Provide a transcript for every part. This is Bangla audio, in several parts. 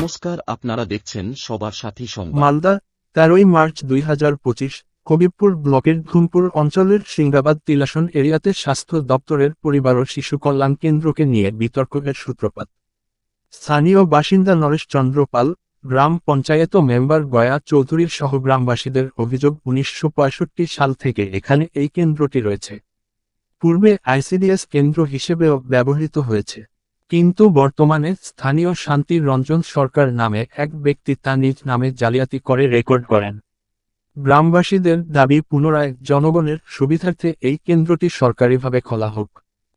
নমস্কার, আপনারা দেখছেন সবার সাথী সংবাদ। মালদা, তেরোই মার্চ দুই হাজার পঁচিশ কবিরপুর ব্লকের ধুমপুর অঞ্চলের সিংগাবাদ তিলাসন এরিয়াতে স্বাস্থ্য দপ্তরের পরিবার ও শিশু কল্যাণ কেন্দ্রকে নিয়ে বিতর্কের সূত্রপাত। স্থানীয় বাসিন্দা নরেশ চন্দ্র পাল, গ্রাম পঞ্চায়েত মেম্বার গয়া চৌধুরীর সহ গ্রামবাসীদের অভিযোগ উনিশশো পঁয়ষট্টি সাল থেকে এখানে এই কেন্দ্রটি রয়েছে। পূর্বে আইসিডিএস কেন্দ্র হিসেবেও ব্যবহৃত হয়েছে। কিন্তু বর্তমানে স্থানীয় শান্তি রঞ্জন সরকার নামে এক ব্যক্তি তা নিজ নামে জালিয়াতি করে রেকর্ড করেন। গ্রামবাসীদের দাবি পুনরায় জনগণের সুবিধার্থে এই কেন্দ্রটি সরকারিভাবে খোলা হোক।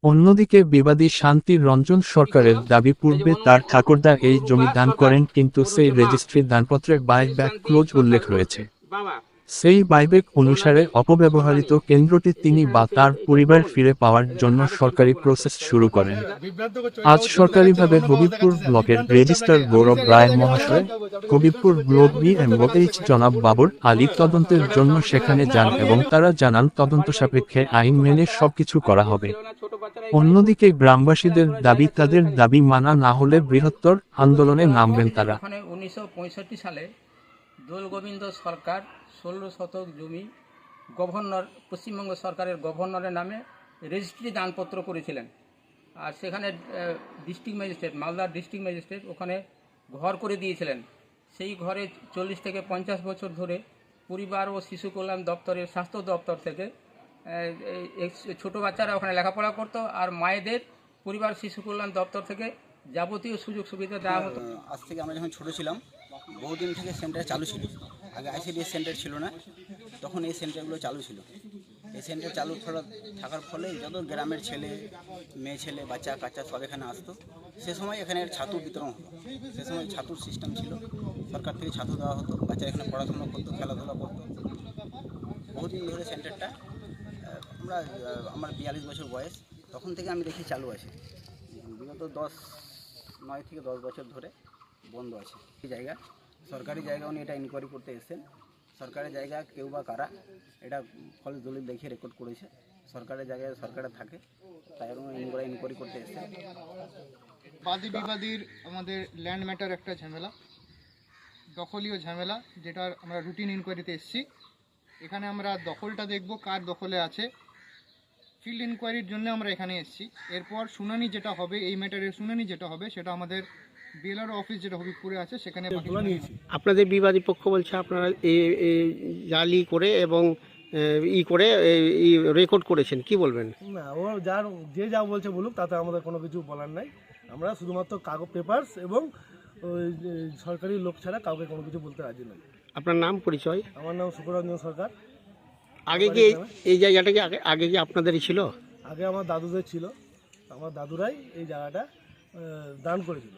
অন্যদিকে বিবাদী শান্তি রঞ্জন সরকারের দাবি পূর্বে তার ঠাকুরদা এই জমি দান করেন কিন্তু সেই রেজিস্ট্রি দানপত্রে বাই ব্যাক ক্লোজ উল্লেখ রয়েছে। সেই বাইবেক অনুসারে অপব্যবহৃত কেন্দ্রটি তিনি বা তার পরিবার ফিরে পাওয়ার জন্য সরকারি প্রসেস শুরু করেন। আজ সরকারিভাবে হবিবপুর ব্লকের রেজিস্ট্রার গৌরব রায় মহাশয়, হবিবপুর ব্লক বি এমএইচ জনাব বাবর আলী তদন্তের জন্য সেখানে যান এবং তারা জানান তদন্ত সাপেক্ষে আইন মেনে সবকিছু করা হবে। অন্যদিকে গ্রামবাসীদের দাবি, তাদের দাবি মানা না হলে বৃহত্তর আন্দোলনে নামবেন তারা। সালে দোল গোবিন্দ সরকার ষোলো শতক জমি গভর্নর, পশ্চিমবঙ্গ সরকারের গভর্নরের নামে রেজিস্ট্রি দানপত্র করেছিলেন। আর সেখানে ডিস্ট্রিক্ট ম্যাজিস্ট্রেট, মালদার ডিস্ট্রিক্ট ম্যাজিস্ট্রেট ওখানে ঘর করে দিয়েছিলেন। সেই ঘরে চল্লিশ থেকে পঞ্চাশ বছর ধরে পরিবার ও শিশু কল্যাণ দপ্তরের স্বাস্থ্য দপ্তর থেকে ছোটো বাচ্চারা ওখানে লেখাপড়া করতো আর মায়েদের পরিবার শিশু কল্যাণ দপ্তর থেকে যাবতীয় সুযোগ সুবিধা দেওয়া হতো। আজ থেকে আমরা যখন ছোটো ছিলাম বহুদিন থেকে সেন্টার চালু ছিল। আগে আইসিডিএস সেন্টার ছিল না। তখন এই সেন্টারগুলো চালু ছিল। এই সেন্টার চালু থাকা- থাকার ফলে যত গ্রামের ছেলে, মেয়ে ছেলে, বাচ্চা, কাচ্চা সব এখানে আসতো। সে সময় এখানে ছাতু বিতরণ হতো। সে সময় ছাতুর সিস্টেম ছিল। সরকার থেকে ছাতু দেওয়া হতো। বাচ্চারা এখানে পড়াশোনা করতো, খেলাধুলা করতো। বহুদিন ধরে সেন্টারটা আমরা আমার বিয়াল্লিশ বছর বয়স। তখন থেকে আমি দেখি চালু আছে। বিগত দশ, নয় থেকে দশ বছর ধরে বন্ধ আছে। এই জায়গা, সরকারি জায়গা উনি এটা ইনকোয়ারি করতে এসেছেন। সরকারি জায়গা কেউ বা কারা, এটা ফলে দলিল দেখিয়ে রেকর্ড করেছে। সরকারের জায়গায় সরকারে থাকে, তাই উনি ইনকোয়ারি করতে এসেছেন। বাদী বিবাদীর আমাদের ল্যান্ড ম্যাটার একটা ঝামেলা, দখলীয় ঝামেলা, যেটার আমরা রুটিন ইনকোয়ারিতে এসেছি। এখানে আমরা দখলটা দেখব, কার দখলে আছে। ফিল্ড ইনকোয়ারির জন্য আমরা এখানে এসেছি। এরপর শুনানি যেটা হবে, এই ম্যাটারের শুনানি যেটা হবে, সেটা আমাদের বিএলআর অফিস যেটা হবিবপুরে আছে সেখানে। আপনাদের বিবাদী পক্ষ বলছে আপনারা জালি করে এবং ই করে রেকর্ড করেছেন। কি বলবেন? না ও যার যে যা বলছে বলুক তাতে আমাদের কোনো কিছু বলার নাই। আমরা শুধুমাত্র কাগজ পেপারস এবং ওই সরকারি লোক ছাড়া কাউকে কোনো কিছু বলতে রাজি নই। আপনার নাম পরিচয়? আমার নাম সুকরঞ্জন সরকার। আগে কি এই- এই জায়গাটা কি আগে আগে কি আপনাদেরই ছিল? আগে আমার দাদুদের ছিল। আমার দাদুরাই এই জায়গাটা দান করেছিল।